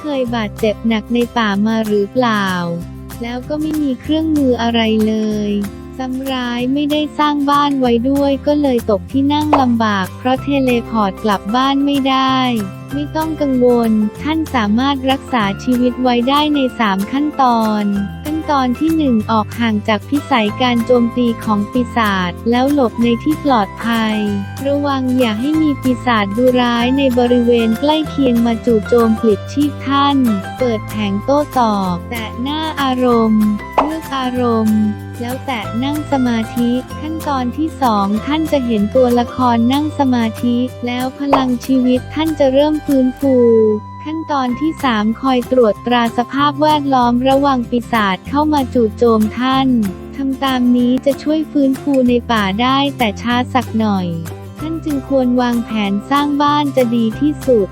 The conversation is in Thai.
เคยบาดเจ็บหนักในป่ามาหรือเปล่า แล้วก็ไม่มีเครื่องมืออะไรเลย ซ้ำร้ายไม่ได้สร้างบ้านไว้ด้วยก็เลยตกที่นั่งลำบาก เพราะเทเลพอร์ตกลับบ้านไม่ได้ ไม่ต้องกังวล ท่านสามารถรักษาชีวิตไว้ได้ใน 3 ขั้นตอน ขั้นตอนที่ 1 ออกห่างจากพิสัยการโจมตีของปีศาจแล้วหลบในที่ปลอดภัย ระวังอย่าให้มีปีศาจดูร้ายในบริเวณใกล้เคียงมาจู่โจมปลิดชีพท่าน เปิดแผงโต้ตอบแตะหน้าอารมณ์ ลือกอารมณ์ แล้วแตะนั่งสมาธิขั้นตอนที่สองท่านจะเห็นตัวละครนั่งสมาธิ แล้วพลังชีวิตท่านจะเริ่มฟื้นฟูขั้นตอนที่ 3 คอยตรวจตราสภาพแวดล้อมระวังปีศาจเข้ามาจู่โจมท่านทำตามนี้จะช่วยฟื้นฟูในป่าได้แต่ช้าสักหน่อย ท่านจึงควรวางแผนสร้างบ้านจะดีที่สุด